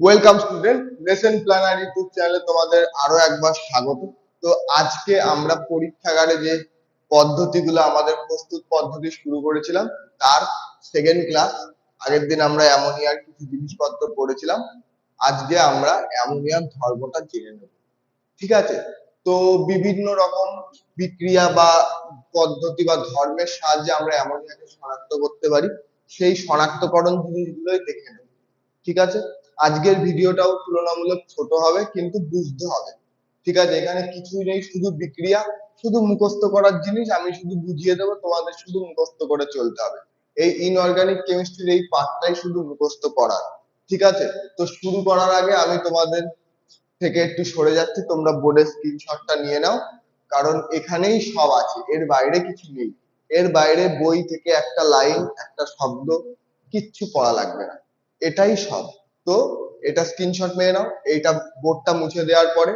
Welcome student lesson planner YouTube চ্যানেলে তোমাদের আরও একবার স্বাগত। তো আজকে আমরা পরীক্ষাগারে যে পদ্ধতিগুলো, আমাদের প্রস্তুত পদ্ধতি শুরু করেছিলাম, তার সেকেন্ড ক্লাস আগের দিন আমরা অ্যামোনিয়ার কিছু জিনিসপত্র পড়েছিলাম। আজকে আমরা অ্যামোনিয়ার ধর্মটা জেনে নেব। ঠিক আছে? তো বিভিন্ন রকম বিক্রিয়া বা পদ্ধতি বা ধর্মের সাহায্যে আমরা অ্যামোনিয়াকে শনাক্ত করতে পারি। সেই শনাক্তকরণ জিনিসগুলোই দেখে নেব। ঠিক আছে? আজকের ভিডিওটাও তুলনামূলক ছোট হবে, কিন্তু বুঝতে হবে। ঠিক আছে, এখানে কিছুই নেই, শুধু বিক্রিয়া, শুধু মুখস্থ করার জিনিস, আমি শুধু বুঝিয়ে দেবো, তোমাদের শুধু মুখস্থ করে চলতে হবে। এই ইনঅর্গানিক কেমিস্ট্রির এই পার্টটাই শুধু মুখস্থ করার। ঠিক আছে, তো শুরু করার আগে আমি তোমাদের থেকে একটু সরে যাচ্ছি, তোমরা বোর্ডের স্ক্রিনশটটা নিয়ে নাও, কারণ এখানেই সব আছে, এর বাইরে কিছু নেই। এর বাইরে বই থেকে একটা লাইন, একটা শব্দ, কিচ্ছু পড়া লাগবে না। এটাই সব। তো এটা স্ক্রিনশট মেরে নাও, এইটা বোর্ডটা মুছে দেওয়ার পরে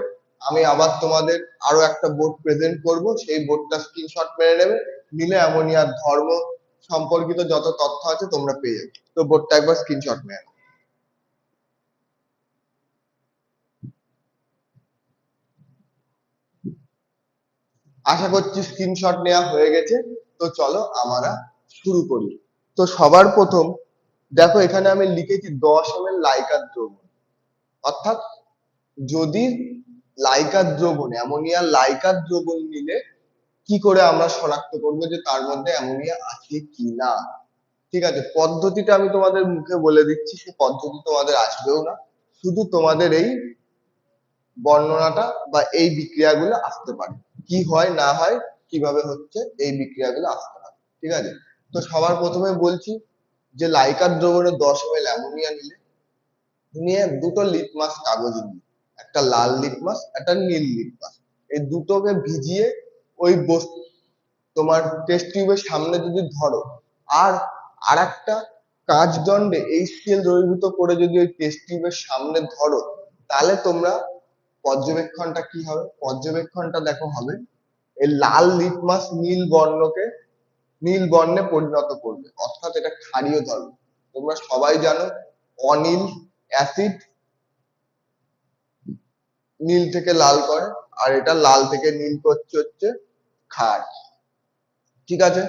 আমি আবার তোমাদের আরও একটা বোর্ড প্রেজেন্ট করব, সেই বোর্ডটা স্ক্রিনশট মেরে নেবে নিলে অ্যামোনিয়ার ধর্ম সম্পর্কিত যত তথ্য আছে তোমরা পেয়ে যাবে। তো বোর্ডটা একবার স্ক্রিনশট মেরে নাও। আশা করছি স্ক্রিনশট নেওয়া হয়ে গেছে, তো চলো আমরা শুরু করি। তো সবার প্রথম দেখো, এখানে আমি লিখেছি দশ এম এল লাইকার দ্রবণ। অর্থাৎ যদি লাইকার দ্রবণ অ্যামোনিয়া লাইকার দ্রবণ নিলে কি করে আমরা শনাক্ত করব যে তার মধ্যে অ্যামোনিয়া আছে কি না? ঠিক আছে, পদ্ধতিটা আমি তোমাদের মুখে বলে দিচ্ছি সে পদ্ধতি তোমাদের আসবেও না। শুধু তোমাদের এই বর্ণনাটা বা এই বিক্রিয়াগুলো আসতে পারে। কি হয়, না হয়, কীভাবে হচ্ছে, এই বিক্রিয়াগুলো আসতে পারে। ঠিক আছে? তো সবার প্রথমে বলছি যে লাইকার দ্রবণে দশ এম অ্যামোনিয়া নিলে, নিয়ে দুটো লিটমাস কাগজ নিই একটা লাল লিটমাস একটা নীল লিটমাস এই দুটোকে ভিজিয়ে ওই বস্তু, তোমার টেস্ট টিউবের সামনে যদি ধরো, আর, আরেকটা কাঁচ দণ্ডে এইচসিএল দ্রবীভূত করে যদি ওই টেস্ট টিউবের সামনে ধরো, তাহলে তোমরা পর্যবেক্ষণটা কি হবে? পর্যবেক্ষণটা দেখো হবে, এই লাল লিটমাস নীল বর্ণকে নীল বর্ণে পরিণত করবে। অর্থাৎ এটা ক্ষারীয় ধর্ম। তোমরা সবাই জানো, অনীল অ্যাসিড নীল থেকে লাল করে, আর এটা লাল থেকে নীল করছে হচ্ছে ক্ষার। ঠিক আছে?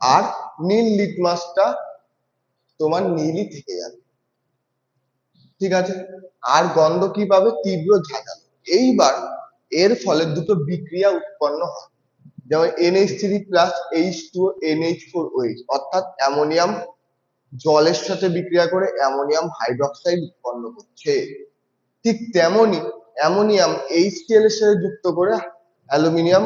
আর নীল লিটমাসটা তোমার নীলই থেকে যাবে। ঠিক আছে? আর গন্ধ কি পাবে? তীব্র ঝাঁঝালো। এইবার এর ফলে দুটো বিক্রিয়া উৎপন্ন হয়। যেমন NH three plus H two NH four OH অর্থাৎ অ্যামোনিয়াম জলের সাথে বিক্রিয়া করে অ্যামোনিয়াম হাইড্রোক্সাইড উৎপন্ন করছে। ঠিক তেমনি অ্যামোনিয়াম HCl এর সাথে যুক্ত করে অ্যালুমিনিয়াম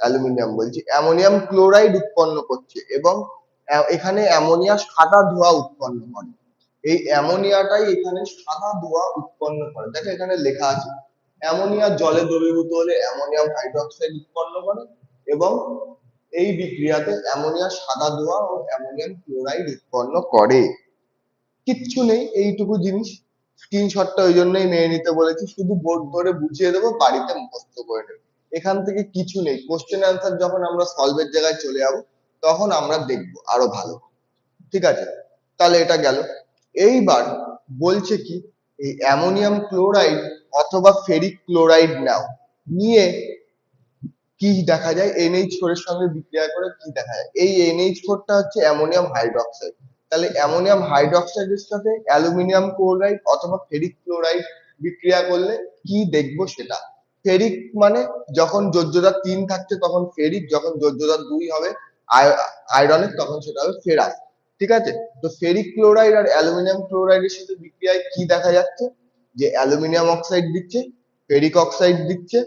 অ্যালুমিনিয়াম বলছি, অ্যামোনিয়াম ক্লোরাইড উৎপন্ন করছে এবং এখানে অ্যামোনিয়া সাদা ধোঁয়া উৎপন্ন করে। এই অ্যামোনিয়াটাই এখানে সাদা ধোঁয়া উৎপন্ন করে। দেখো এখানে লেখা আছে, অ্যামোনিয়া জলে দ্রবীভূত হলে অ্যামোনিয়াম হাইড্রোক্সাইড উৎপন্ন করে এবং এই বিক্রিয়াতে অ্যামোনিয়া সাদা ধোঁয়া ও অ্যামোনিয়াম ক্লোরাইড উৎপন্ন করে। কিচ্ছু নেই, এইটুকু জিনিস। স্ক্রিনশটটা ওই জন্যই মেনে নিতে বলেছি, শুধু বোর্ড ধরে বুঝিয়ে দেবো, বাড়িতে মুখস্থ করে নেবে। এখান থেকে কিছু নেই। কোশ্চেন অ্যান্সার যখন আমরা সলভের জায়গায় চলে যাব, তখন আমরা দেখব আরও ভালো। ঠিক আছে? তাহলে এটা গেল। এইবার বলছে কি, এই অ্যামোনিয়াম ক্লোরাইড অথবা ফেরিক ক্লোরাইড নাও। নিয়ে কি দেখা যায়? NH ফোর এর সঙ্গে বিক্রিয়া করে কি দেখা যায়? এই NH ফোরটা হচ্ছে অ্যামোনিয়াম হাইড্রোক্সাইড। তাহলে অ্যামোনিয়াম হাইড্রোক্সাইডের সাথে অ্যালুমিনিয়াম ক্লোরাইড অথবা ফেরিক ক্লোরাইড বিক্রিয়া করলে কি দেখব সেটা? ফেরিক মানে যখন যোজ্যতা তিন থাকছে তখন ফেরিক, যখন যোজ্যতা দুই হবে আয়রনের তখন সেটা হবে ফেরাস। ঠিক আছে? তো ফেরিক ক্লোরাইড আর অ্যালুমিনিয়াম ক্লোরাইডের সাথে বিক্রিয়ায় কি দেখা যাচ্ছে? যে অ্যালুমিনিয়াম অক্সাইড দিচ্ছে, ফেরিক অক্সাইড দিচ্ছে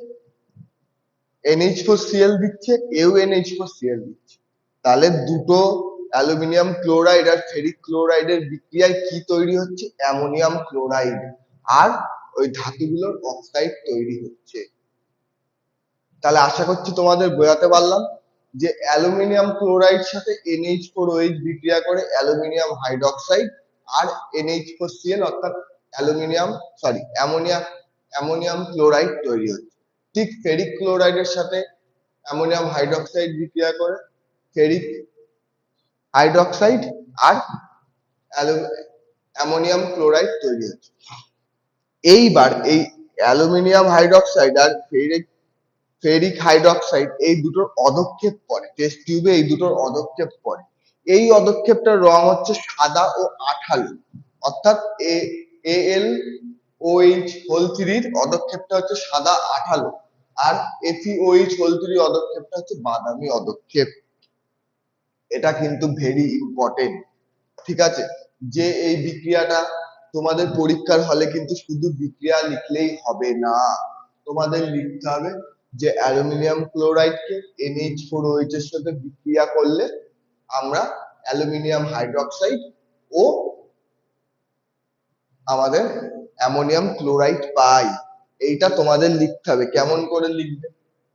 NH4Cl দিচ্ছে, এও NH4Cl দিচ্ছে। তাহলে দুটো অ্যালুমিনিয়াম ক্লোরাইড আর ফেরিক ক্লোরাইডের বিক্রিয়ায় কি তৈরি হচ্ছে? Ammonium chloride. আর ওই ধাতুগুলোর অক্সাইড তৈরি হচ্ছে। তাহলে আশা করছি তোমাদের বোঝাতে পারলাম যে অ্যালুমিনিয়াম ক্লোরাইড সাথে এনএইচ ফোর NH4OH বিক্রিয়া করে অ্যালুমিনিয়াম হাইড্রোক্সাইড আর NH4Cl অর্থাৎ aluminium, sorry, ammonia, ammonium chloride তৈরি হচ্ছে। ঠিক ফেরিক ক্লোরাইডের সাথে অ্যামোনিয়াম হাইড্রক্সাইড বিক্রিয়া করে ফেরিক হাইড্রক্সাইড আর অ্যামোনিয়াম ক্লোরাইড তৈরি হচ্ছে। এইবার এই অ্যালুমিনিয়াম হাইড্রক্সাইড আর ফেরিক ফেরিক হাইড্রক্সাইড এই দুটোর অদক্ষেপ পড়ে টেস্ট টিউবে এই দুটোর অদক্ষেপ পড়ে এই অদক্ষেপটার রং হচ্ছে সাদা ও আঠালো। অর্থাৎ এ এল ওইচ হোল থ্রির অদক্ষেপটা হচ্ছে সাদা আঠালো। আর এসিওইচ হোল থ্রি অদক্ষেপটা হচ্ছে বাদামি অদক্ষেপ। এটা কিন্তু ভেরি ইম্পর্টেন্ট ঠিক আছে? যে এই বিক্রিয়াটা তোমাদের পরীক্ষার হলে কিন্তু শুধু বিক্রিয়া লিখলেই হবে না। তোমাদের লিখতে হবে যে অ্যালুমিনিয়াম ক্লোরাইডকে NH4OH এর সাথে বিক্রিয়া করলে আমরা অ্যালুমিনিয়াম হাইড্রক্সাইড ও আমাদের অ্যামোনিয়াম ক্লোরাইড পাই। এইটা তোমাদের লিখতে হবে। কেমন করে লিখবে?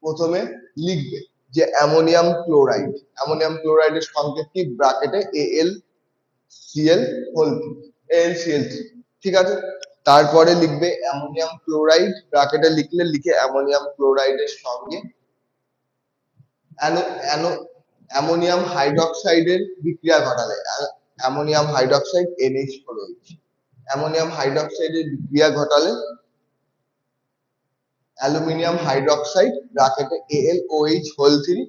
প্রথমে লিখবে যে অ্যামোনিয়াম ক্লোরাইড। অ্যামোনিয়াম ক্লোরাইডের সংকেত কি? ব্র্যাকেটে L CL whole L CL ঠিক আছে? তারপরে লিখবে অ্যামোনিয়াম ক্লোরাইড। ব্র্যাকেটে লিখলে লিখে অ্যামোনিয়াম ক্লোরাইডের সঙ্গে অ্যামোনিয়াম হাইড্রক্সাইডের বিক্রিয়া ঘটালে। Ammonium hydroxide NH chloride ammonium হাইড্রক্সাইডের বিক্রিয়া ঘটালে অ্যালুমিনিয়াম হাইড্রক্সাইড ব্র্যাকেটে AlOH হোল থ্রি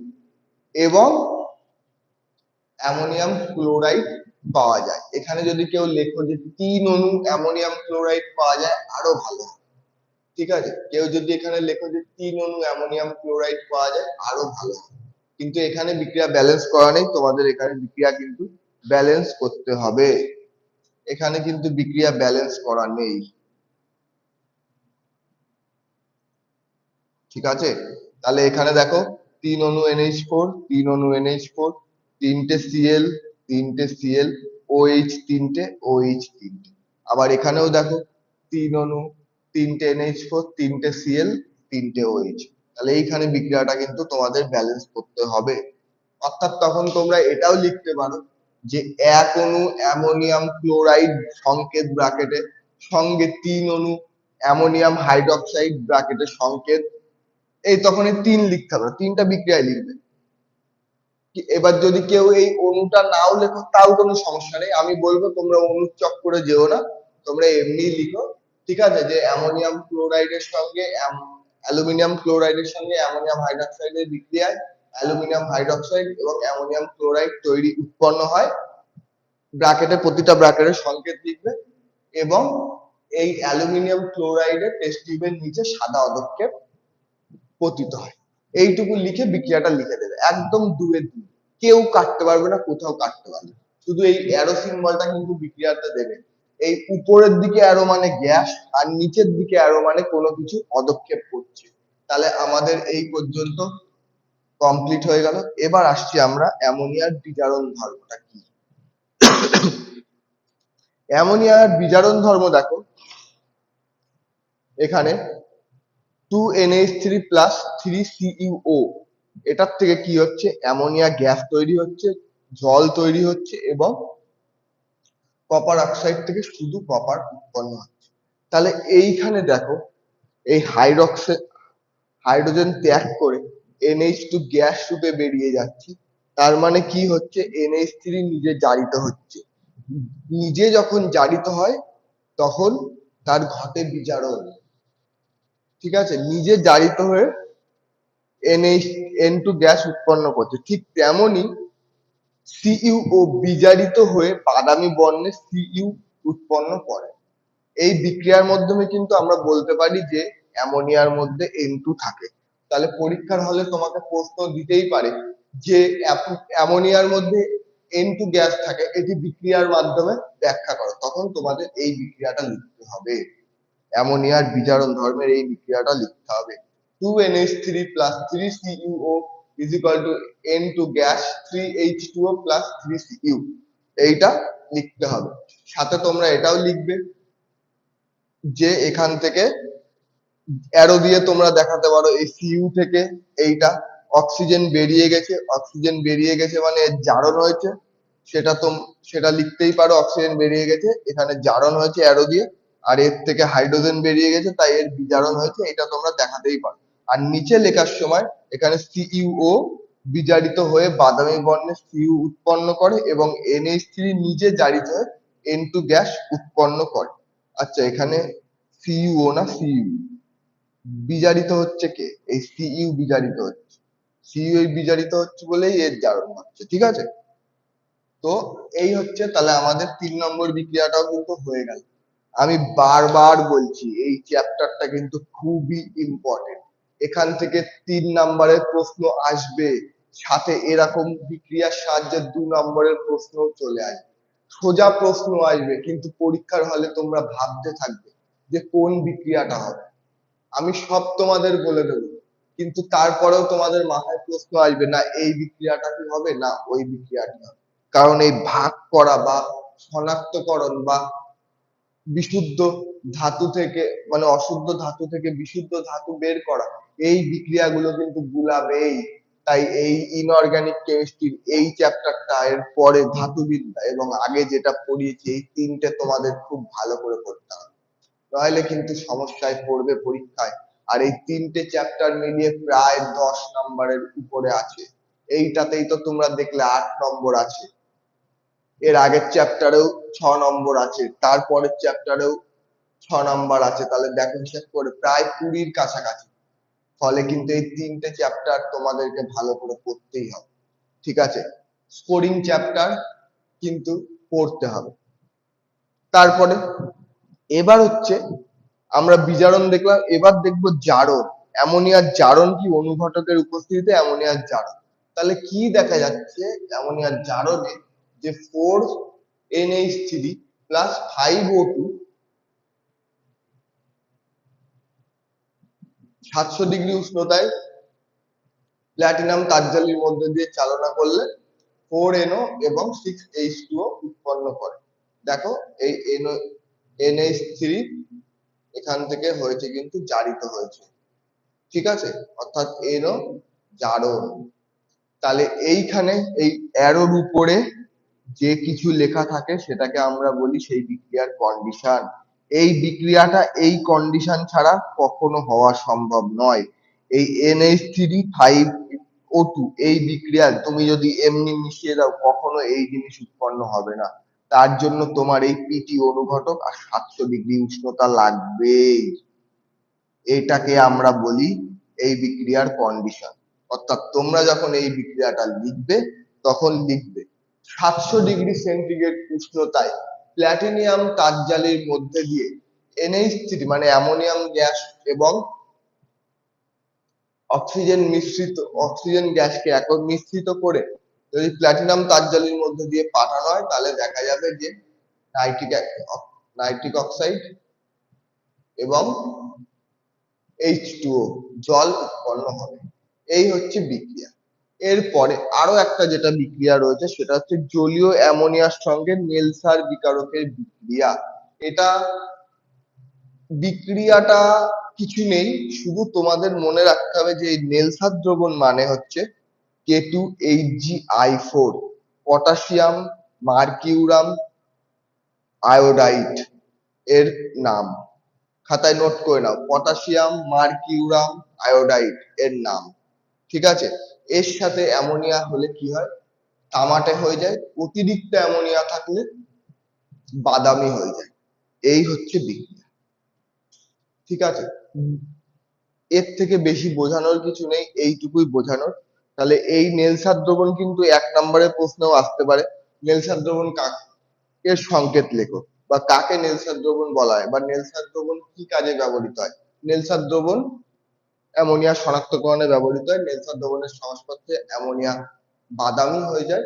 এবং অ্যামোনিয়াম ক্লোরাইড পাওয়া যায়। এখানে যদি কেউ লেখো যে তিন অণু অ্যামোনিয়াম ক্লোরাইড পাওয়া যায়, আরও ভালো ঠিক আছে? কেউ যদি এখানে লেখো যে তিন অণু অ্যামোনিয়াম ক্লোরাইড পাওয়া যায়, আরও ভালো কিন্তু এখানে বিক্রিয়া ব্যালেন্স করা নেই, তোমাদের এখানে বিক্রিয়া কিন্তু ব্যালেন্স করতে হবে। এখানে কিন্তু বিক্রিয়া ব্যালেন্স করা নেই। ঠিক আছে? তাহলে এখানে দেখো, তিন অণু NH ফোর তিন অণু NH ফোর তিনটে Cl তিনটে Cl OH তিনটে OH তিনটে। আবার এখানেও দেখো, তিন অণু তিনটে NH ফোর তিনটে Cl তিনটে OH তাহলে এইখানে বিক্রিয়াটা কিন্তু তোমাদের ব্যালেন্স করতে হবে। অর্থাৎ তখন তোমরা এটাও লিখতে পারো যে এক অণু অ্যামোনিয়াম ক্লোরাইড সংকেত ব্র্যাকেটে সঙ্গে তিন অণু অ্যামোনিয়াম হাইড্রক্সাইড ব্র্যাকেটে সংকেত এই তখন এই তিন লিখতে হবে, তিনটা বিক্রিয়ায় লিখবে। এবার যদি কেউ এই অণুটা নাও লেখো, তাও কোনো সমস্যা নেই। আমি বলব, তোমরা অণু চক্করে যেও না, তোমরা এমনি লিখো, ঠিক আছে? যে অ্যামোনিয়াম ক্লোরাইডের সঙ্গে অ্যালুমিনিয়াম ক্লোরাইডের সঙ্গে অ্যামোনিয়াম হাইড্রক্সাইডের বিক্রিয়ায় অ্যালুমিনিয়াম হাইড্রক্সাইড এবং অ্যামোনিয়াম ক্লোরাইড তৈরি উৎপন্ন হয়। ব্র্যাকেটে, প্রতিটা ব্র্যাকেটের সংকেত লিখবে এবং এই অ্যালুমিনিয়াম ক্লোরাইডের টেস্ট টিউবের নিচে সাদা অদক্ষেপ পতিত হয়। এইটুকু লিখে বিক্রিয়াটা লিখে দেবে। একদম দুই কেউ কাটতে পারবে না, কোথাও কাটতে পারবে শুধু এই অ্যারো সিম্বলটা কিন্তু বিক্রিয়াতে দেবে। এই উপরের দিকে অ্যারো মানে গ্যাস আর নিচের দিকে অ্যারো মানে কোনো কিছু পদক্ষেপ করছে। তাহলে আমাদের এই পর্যন্ত কমপ্লিট হয়ে গেল। এবার আসছি আমরা অ্যামোনিয়ার বিজারণ ধর্মটা কি? অ্যামোনিয়ার বিজারণ ধর্ম দেখো। এখানে টু এনএইচ থ্রি এটার থেকে কি হচ্ছে? অ্যামোনিয়া গ্যাস তৈরি হচ্ছে, জল তৈরি হচ্ছে এবং কপার অক্সাইড থেকে শুধু কপার উৎপন্ন হচ্ছে। তাহলে এইখানে দেখো, এই হাইড্রক্সে হাইড্রোজেন ত্যাগ করে এনএইচ টু গ্যাস রূপে বেরিয়ে যাচ্ছে। তার মানে কি হচ্ছে? এনএইচ থ্রি নিজে জারিত হচ্ছে। নিজে যখন জারিত হয়, তখন তার ঘটে বিজারণ ঠিক আছে? নিজে জারিত হয়ে এনএইচ এন টু গ্যাস উৎপন্ন করছে। ঠিক তেমনি সিইউ ও বিজারিত হয়ে বাদামি বর্ণের সিইউ উৎপন্ন করে। এই বিক্রিয়ার মাধ্যমে কিন্তু আমরা বলতে পারি যে অ্যামোনিয়ার মধ্যে এন টু থাকে। তাহলে পরীক্ষার হলে তোমাকে প্রশ্ন দিতেই পারে যে অ্যামোনিয়ার মধ্যে এন টু গ্যাস থাকে, এটি বিক্রিয়ার মাধ্যমে ব্যাখ্যা করো। তখন তোমাদের এই বিক্রিয়াটা লিখতে হবে। অ্যামোনিয়ার বিজারণ ধর্মের এই বিক্রিয়াটা লিখতে হবে। Two NH three plus three CUO is equal to N two gas three H two O plus three CU এইটা লিখতে হবে। সাথে তোমরা এটাও লিখবে যে এখান থেকে অ্যারো দিয়ে তোমরা দেখাতে পারো এই সিইউ থেকে এইটা অক্সিজেন বেরিয়ে গেছে। অক্সিজেন বেরিয়ে গেছে মানে জারণ হয়েছে। সেটা তো সেটা লিখতেই পারো অক্সিজেন বেরিয়ে গেছে। এখানে জারণ হয়েছে অ্যারো দিয়ে। আর এর থেকে হাইড্রোজেন বেরিয়ে গেছে, তাই এর বিজারণ হয়েছে, এটা তোমরা দেখাতেই পারো। আর নিচে লেখার সময় এখানে সিইউও বিজারিত হয়ে বাদামি বর্ণের সিইউ উৎপন্ন করে এবং এনএইচ থ্রি নিজে জারিত হয়ে এন টু গ্যাস উৎপন্ন করে। আচ্ছা এখানে সিইউ না সিইউ বিজারিত হচ্ছে কে? এই সিইউ বিজারিত হচ্ছে। সিইউ এই বিজারিত হচ্ছে বলেই এর জারণ হচ্ছে, ঠিক আছে? তো এই হচ্ছে তাহলে আমাদের তিন নম্বর বিক্রিয়াটাও কিন্তু হয়ে গেল। আমি বারবার বলছি, এই চ্যাপ্টারটা কিন্তু খুবই ইম্পর্টেন্ট এখান থেকে তিন নম্বরের প্রশ্ন আসবে, সাথে এরকম বিক্রিয়ার সাহায্যে দু নম্বরের প্রশ্ন চলে আসবে। সোজা প্রশ্ন আসবে, কিন্তু পরীক্ষার হলে তোমরা ভাবতে থাকবে যে কোন বিক্রিয়াটা হবে। আমি সব তোমাদের বলে দেবো, কিন্তু তারপরেও তোমাদের মাথায় প্রশ্ন আসবে, না এই বিক্রিয়াটা কি হবে, না ওই বিক্রিয়াটা কারণ এই ভাগ করা বা শনাক্তকরণ বা বিশুদ্ধ ধাতু থেকে মানে অশুদ্ধ ধাতু থেকে বিশুদ্ধ ধাতু বের করা। এই বিক্রিয়াগুলো কিন্তু গুলাবেই তাই এই ইনঅর্গানিক কেমিস্ট্রির এই চ্যাপ্টারটা এর পরে ধাতুবিদ্যা এবং আগে যেটা পড়িয়েছি, এই তিনটে তোমাদের খুব ভালো করে পড়তে হবে। নইলে কিন্তু সমস্যায় পড়বে পরীক্ষায়। আর এই তিনটে চ্যাপ্টার মিলিয়ে প্রায় দশ নম্বরের উপরে আছে। এইটাতেই তো তোমরা দেখলে আট নম্বর আছে। এর আগের চ্যাপ্টারেও ছ নম্বর আছে, তারপরের চ্যাপ্টারেও ছ নম্বর আছে, তাহলে দেখো হিসাব করে, প্রায় কুড়ির কাছাকাছি। ফলে কিন্তু এই তিনটে চ্যাপ্টার তোমাদেরকে ভালো করে পড়তেই হবে, ঠিক আছে? স্কোরিং চ্যাপ্টার কিন্তু পড়তে হবে। তারপরে, এবার হচ্ছে, আমরা বিজারণ দেখলাম, এবার দেখব জারণ। অ্যামোনিয়ার জারণ কি? অনুঘটকের উপস্থিতিতে অ্যামোনিয়ার জারণ। তাহলে কি দেখা যাচ্ছে? অ্যামোনিয়ার জারণে যে ফোর্স NH3 plus 5O2 সাতশো ডিগ্রি উষ্ণতায় প্ল্যাটিনাম তারজালির মধ্যে দিয়ে চালনা করলে ফোর এনও এবং সিক্স এইচ টু উৎপন্ন করে। দেখো, এই এনও এনএইচ থ্রি এখান থেকে হয়েছে কিন্তু জারিত হয়েছে। ঠিক আছে? অর্থাৎ এনও জারণ। তাহলে এইখানে এই অ্যারোর উপরে যে কিছু লেখা থাকে সেটাকে আমরা বলি সেই বিক্রিয়ার কন্ডিশন এই বিক্রিয়াটা এই কন্ডিশন ছাড়া কখনো হওয়া সম্ভব নয়। এই NH three five O two এই বিক্রিয়া তুমি যদি এমনি মিশিয়ে দাও, কখনো এই জিনিস উৎপন্ন হবে না। তার জন্য তোমার এই পিটি অনুঘটক আর সাতশো ডিগ্রি উষ্ণতা লাগবেই। এটাকে আমরা বলি এই বিক্রিয়ার কন্ডিশন অর্থাৎ তোমরা যখন এই বিক্রিয়াটা লিখবে, তখন লিখবে। সাতশো ডিগ্রি সেন্টিগ্রেড উষ্ণতায় প্ল্যাটিনিয়াম তারজালির মধ্যে দিয়ে এনএইচ থ্রি মানে অ্যামোনিয়াম গ্যাস এবং অক্সিজেন মিশ্রিত, অক্সিজেন গ্যাসকে একক মিশ্রিত করে যদি প্ল্যাটিনাম তারজালির মধ্যে দিয়ে পাঠানো হয়, তাহলে দেখা যাবে যে নাইট্রিক নাইট্রিক অক্সাইড এবং এইচ জল উৎপন্ন হবে। এই হচ্ছে বিক্রিয়া। এরপরে আরও একটা যেটা বিক্রিয়া রয়েছে সেটা হচ্ছে জলীয় অ্যামোনিয়ার সঙ্গে নেলসার বিকারকের বিক্রিয়া। এটা বিক্রিয়াটা কিছু নেই, শুধু তোমাদের মনে রাখতে হবে যে নেলসার দ্রবণ মানে হচ্ছে K two H G I four potassium, mercuric iodide এর নাম। খাতায় নোট করে নাও, পটাশিয়াম, মার্কিউরাম আয়োডাইড এর নাম। ঠিক আছে? এর সাথে অ্যামোনিয়া হলে কি হয়? তামাটে হয়ে যায়। অতিরিক্ত অ্যামোনিয়া থাকলে বাদামি হয়ে যায়। এই হচ্ছে বিক্রিয়া। ঠিক আছে? এর থেকে বেশি বোঝানোর কিছু নেই এইটুকুই বোঝানোর। তাহলে এই নেলসার দ্রবণ কিন্তু এক নম্বরের প্রশ্নেও আসতে পারে। নেলসার দ্রবণ কাকে সংকেত লেখো? বা কাকে নেলসার দ্রবণ বলা হয়? বা নেলসার দ্রবণ কি কাজে ব্যবহৃত হয়? নেলসার দ্রবণ অ্যামোনিয়া শনাক্তকরণে ব্যবহৃত হয় নেলসার দ্রবণের সংস্পর্শে অ্যামোনিয়া বাদামি হয়ে যায়,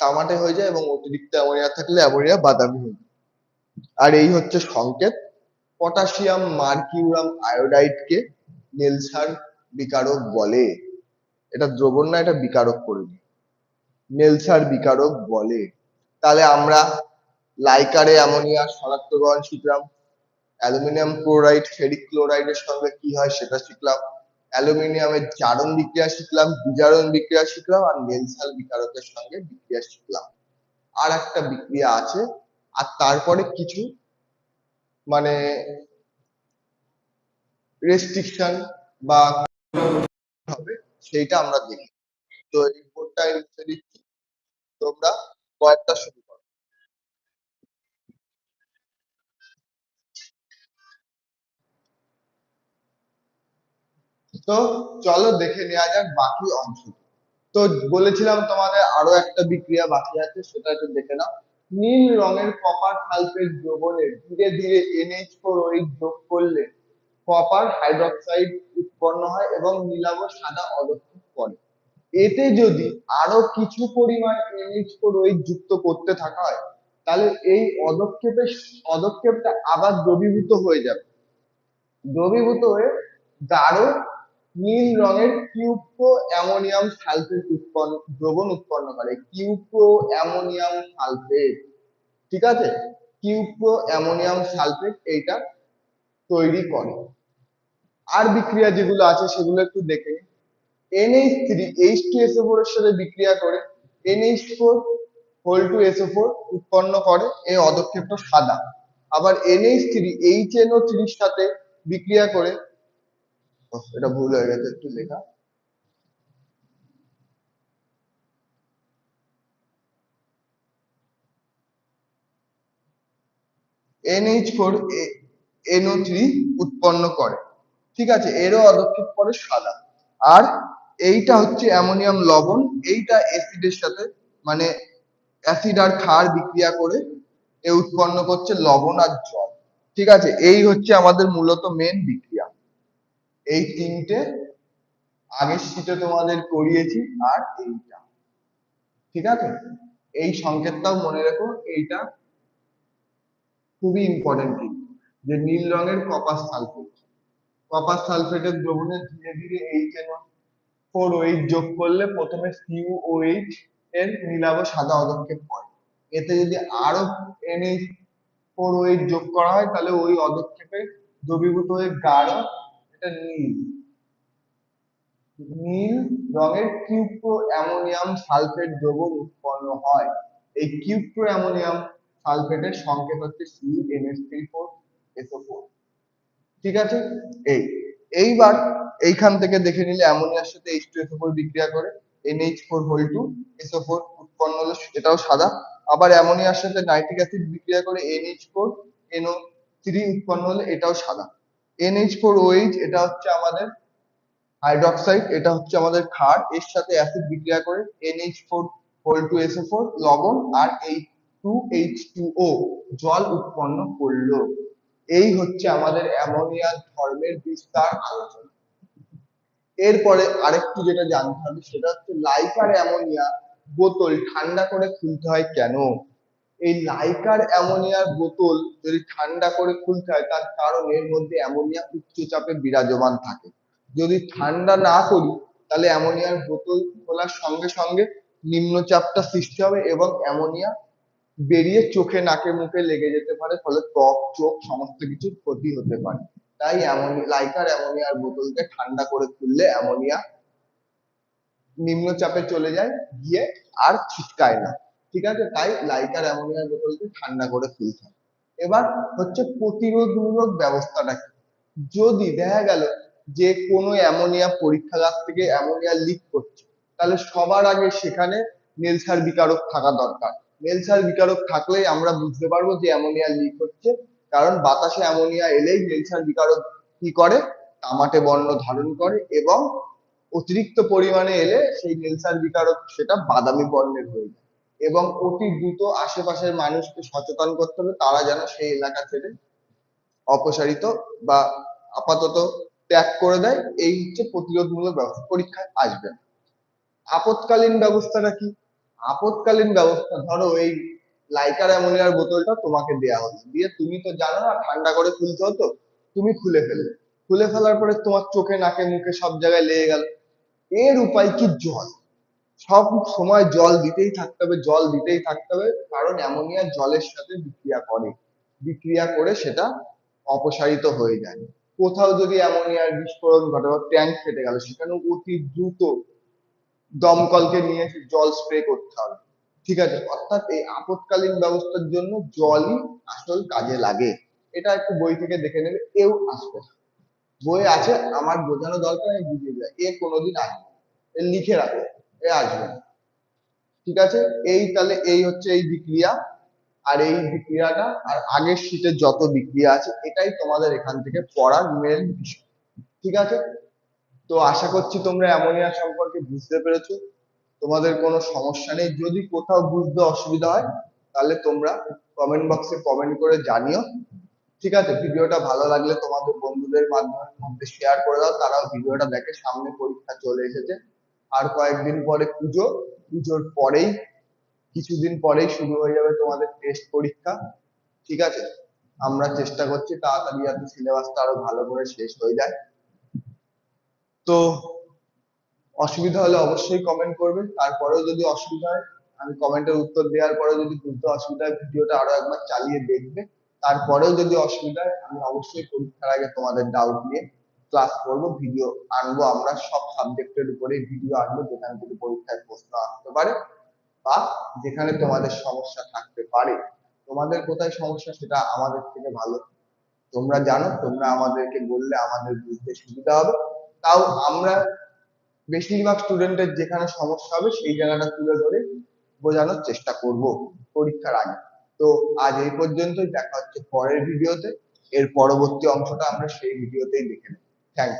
তামাটে হয়ে যায় এবং অতিরিক্ত অ্যামোনিয়া থাকলে অ্যামোনিয়া বাদামি হয়ে যায়। আর এই হচ্ছে সংকেত। পটাশিয়াম মার্কিউরাম আয়োডাইডকে নেলসার বিকারক বলে। এটা দ্রবণ না, এটা বিকারক করে দিই নেলসার বিকারক বলে। তাহলে আমরা লাইকারে অ্যামোনিয়া শনাক্তকরণ শিখলাম। অ্যালুমিনিয়াম ক্লোরাইড, ফেরিক ক্লোরাইডের সঙ্গে কি হয় সেটা শিখলাম। অ্যালুমিনিয়ামের জারণ বিক্রিয়া শিখলাম, বিজারণ বিক্রিয়া শিখলাম আর নেলসার বিকারকের সঙ্গে বিক্রিয়া শিখলাম। আর একটা বিক্রিয়া আছে, আর তারপরে কিছু মানে রেস্ট্রিকশন বা হবে, সেইটা আমরা দেখি। তো এই বোর্ডটা তোমরা কয়েকটা শুরু করো তো চলো দেখে নেওয়া যাক বাকি অংশ তো বলেছিলাম তোমাদের আরও একটা বিক্রিয়া বাকি আছে, সেটা একটু দেখে নাও। নীল রঙের কপার সালফেট দ্রবণে ধীরে ধীরে এনএইচ ফোর যোগ করলে কপার হাইড্রক্সাইড উৎপন্ন হয় এবং নীলাভ সাদা অদক্ষেপ করে এতে যদি আরও কিছু পরিমাণ এনএইচ ফোর যুক্ত করতে থাকা হয়, তাহলে এই অদক্ষেপের অদক্ষেপটা আবার দ্রবীভূত হয়ে যাবে। দ্রবীভূত হয়ে গাঢ় নীল রঙের কিউপ্রো অ্যামোনিয়াম সালফেট উৎপন্ন, দ্রবণ উৎপন্ন করে। Cupro ammonium sulphate. ঠিক আছে? কিউপ্রো অ্যামোনিয়াম সালফেট এইটা তৈরি করে। আর বিক্রিয়া যেগুলো আছে সেগুলো একটু দেখে নিই। NH three, H two SO four এর সাথে বিক্রিয়া করে NH four, whole two SO four উৎপন্ন করে, এই অদক্ষেপটা সাদা। আবার এনএইচ থ্রি, এইচ এনও থ্রির সাথে বিক্রিয়া করে এটা ভুল হয়ে গেছে, একটু লেখা এনএইচ ফোর এনও থ্রি উৎপন্ন করে। ঠিক আছে, এরও অদক্ষেপ করে সাদা। আর এইটা হচ্ছে অ্যামোনিয়াম লবণ, এইটা অ্যাসিডের সাথে মানে অ্যাসিড আর ক্ষার বিক্রিয়া করে এ উৎপন্ন করছে লবণ আর জল। ঠিক আছে, এই হচ্ছে আমাদের মূলত মেন বিক্রিয়া এই তিনটে আগের শীটে তোমাদের করিয়েছি আর এইটা। ঠিক আছে? এই সংকেতটাও মনে রেখো, এইটা খুবই ইম্পর্টেন্ট কিন্তু যে নীল রঙের কপার সালফেট কপার সালফেটের দ্রবণে ধীরে ধীরে এইচ এন ফোর ওইট যোগ করলে প্রথমে সিউ ওইট এর নীলাভ সাদা অদক্ষেপ পড়ে এতে যদি আরও এনএইচ ফোর ওইট যোগ করা হয়, তাহলে ওই অদক্ষেপে দ্রবীভূত হয়ে গাঢ় এটা নীল নীল রঙের কিউপ্রো অ্যামোনিয়াম সালফেট দ্রবণ উৎপন্ন হয়। এই কিউপ্রো অ্যামোনিয়াম সালফেটের সংকেত হচ্ছে CnH3 SO4 ঠিক আছে? এই, এইবার এইখান থেকে দেখে নিলে অ্যামোনিয়ার সাথে H2SO4 বিক্রিয়া করে। NH4 হল টু SO4 উৎপন্ন হলো, এটাও সাদা। আবার অ্যামোনিয়ার সাথে নাইট্রিক অ্যাসিড বিক্রিয়া করে NH4 NO3 উৎপন্ন হলে, এটাও সাদা। NH4OH এটা হচ্ছে আমাদের হাইড্রক্সাইড এটা হচ্ছে আমাদের ক্ষার, এর সাথে অ্যাসিড বিক্রিয়া করে NH4 হোল টু SO4 লবণ আর এই টু এইচ টু ও জল উৎপন্ন করল। এই হচ্ছে আমাদের অ্যামোনিয়ার ধর্মের বিস্তার আলোচনা। এরপরে আরেকটু যেটা জানতে হবে, সেটা হচ্ছে লাইকার অ্যামোনিয়া বোতল ঠান্ডা করে খুলতে হয় কেন? এই লাইকার অ্যামোনিয়ার বোতল যদি ঠান্ডা করে খুলতে হয়, তার কারণ এর মধ্যে অ্যামোনিয়া উচ্চচাপে বিরাজমান থাকে। যদি ঠান্ডা না করি, তাহলে অ্যামোনিয়ার বোতল খোলার সঙ্গে সঙ্গে নিম্নচাপটা সৃষ্টি হবে এবং অ্যামোনিয়া বেরিয়ে চোখে, নাকে, মুখে লেগে যেতে পারে, ফলে ত্বক, চোখ সমস্ত কিছুর ক্ষতি হতে পারে। তাই লাইকার অ্যামোনিয়ার বোতলকে ঠান্ডা করে খুললে অ্যামোনিয়া নিম্নচাপে চলে যায়, গিয়ে আর ছিটকায় না। ঠিক আছে? তাই লাইকার অ্যামোনিয়ার বোতলকে ঠান্ডা করে খুলতে হয় এবার হচ্ছে প্রতিরোধমূলক ব্যবস্থাটা কি? যদি দেখা গেল যে কোনো অ্যামোনিয়া পরীক্ষাগার থেকে অ্যামোনিয়া লিক করছে, তাহলে সবার আগে সেখানে নেলসার বিকারক থাকা দরকার। নেলসার বিকারক থাকলেই আমরা বুঝতে পারব যে অ্যামোনিয়া লিক হচ্ছে, কারণ বাতাসে অ্যামোনিয়া এলেই নেলসার বিকারক কি করে? তামাটে বর্ণ ধারণ করে এবং অতিরিক্ত পরিমাণে এলে সেই নেলসার বিকারক সেটা বাদামি বর্ণের হয়ে যায়। এবং অতি দ্রুত আশেপাশের মানুষকে সচেতন করতে হবে, তারা যেন সেই এলাকা ছেড়ে অপসারিত বা আপাতত ত্যাগ করে দেয়, এই হচ্ছে প্রতিরোধমূলক ব্যবস্থা, পরীক্ষায় আসবে। না আপৎকালীন ব্যবস্থাটা কি? আপৎকালীন ব্যবস্থা, ধরো এই লাইকার অ্যামোনিয়ার বোতলটা তোমাকে দেয়া হলো। দিয়ে তুমি তো জানো না, ঠান্ডা করে খুলতে হতো, তুমি খুলে ফেললে। খুলে ফেলার পরে তোমার চোখে, নাকে, মুখে সব জায়গায় লেগে গেল। এর উপায় কি জল? সব সময় জল দিতেই থাকতে হবে, জল দিতেই থাকতে হবে, কারণ অ্যামোনিয়া জলের সাথে বিক্রিয়া করে। বিক্রিয়া করে সেটা অপসারিত হয়ে যায়। কোথাও যদি অ্যামোনিয়ার বিস্ফোরণ ঘটে বা ট্যাঙ্ক ফেটে গেল, সেখানে অতি দ্রুত দমকলকে নিয়ে এসে জল স্প্রে করতে হবে। ঠিক আছে, অর্থাৎ এই আপৎকালীন ব্যবস্থার জন্য জলই আসল কাজে লাগে। এটা একটু বই থেকে দেখে নেবে, এও আসবে। বই আছে, আমার বোঝানো দরকার, আমি বুঝিয়ে দেয় এ কোনোদিন আসবে লিখে রাখো। এ আসবে। ঠিক আছে? এই তাহলে এই হচ্ছে এই বিক্রিয়া, আর এই বিক্রিয়াটা, আর আগের শীটের যত বিক্রিয়া আছে, এটাই তোমাদের এখান থেকে পড়ার মেন বিষয়। ঠিক আছে? তো আশা করছি তোমরা অ্যামোনিয়া সম্পর্কে বুঝতে পেরেছ। তোমাদের কোনো সমস্যা নেই। যদি কোথাও বুঝতে অসুবিধা হয়, তাহলে তোমরা কমেন্ট বক্সে কমেন্ট করে জানিও। ঠিক আছে? ভিডিওটা ভালো লাগলে তোমাদের বন্ধুদের মাধ্যমে মধ্যে শেয়ার করে দাও। তারাও ভিডিওটা দেখে সামনে পরীক্ষা চলে এসেছে। আর কয়েকদিন পরে পুজো, পুজোর পরেই, কিছুদিন পরেই শুরু হয়ে যাবে তোমাদের টেস্ট পরীক্ষা, ঠিক আছে? আমরা চেষ্টা করছি তাড়াতাড়ি যাতে সিলেবাসটা আরও ভালো করে শেষ হয়ে যায়। তো অসুবিধা হলে অবশ্যই কমেন্ট করবে, তারপরেও যদি অসুবিধা হয়, আমি কমেন্টের উত্তর দেওয়ার পরে যদি বুঝতে অসুবিধা হয়, ভিডিওটা আরও একবার চালিয়ে দেখবে। তারপরেও যদি অসুবিধা হয়, আমি অবশ্যই পরীক্ষার আগে তোমাদের ডাউট নিয়ে ক্লাস করব ভিডিও আনব, আমরা সব সাবজেক্টের উপরে ভিডিও আনব, যেখান থেকে পরীক্ষায় প্রশ্ন আসতে পারে বা যেখানে তোমাদের সমস্যা থাকতে পারে। তোমাদের কোথায় সমস্যা সেটা আমাদের থেকে ভালো। তোমরা জানো, তোমরা আমাদেরকে বললে আমাদের বুঝতে সুবিধা হবে। তাও আমরা বেশিরভাগ স্টুডেন্টের যেখানে সমস্যা হবে, সেই জায়গাটা তুলে ধরে বোঝানোর চেষ্টা করব পরীক্ষার আগে। তো আজ এই পর্যন্তই, দেখা হচ্ছে পরের ভিডিওতে এর পরবর্তী অংশটা আমরা সেই ভিডিওতেই দেখে নেব। Thank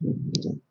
you.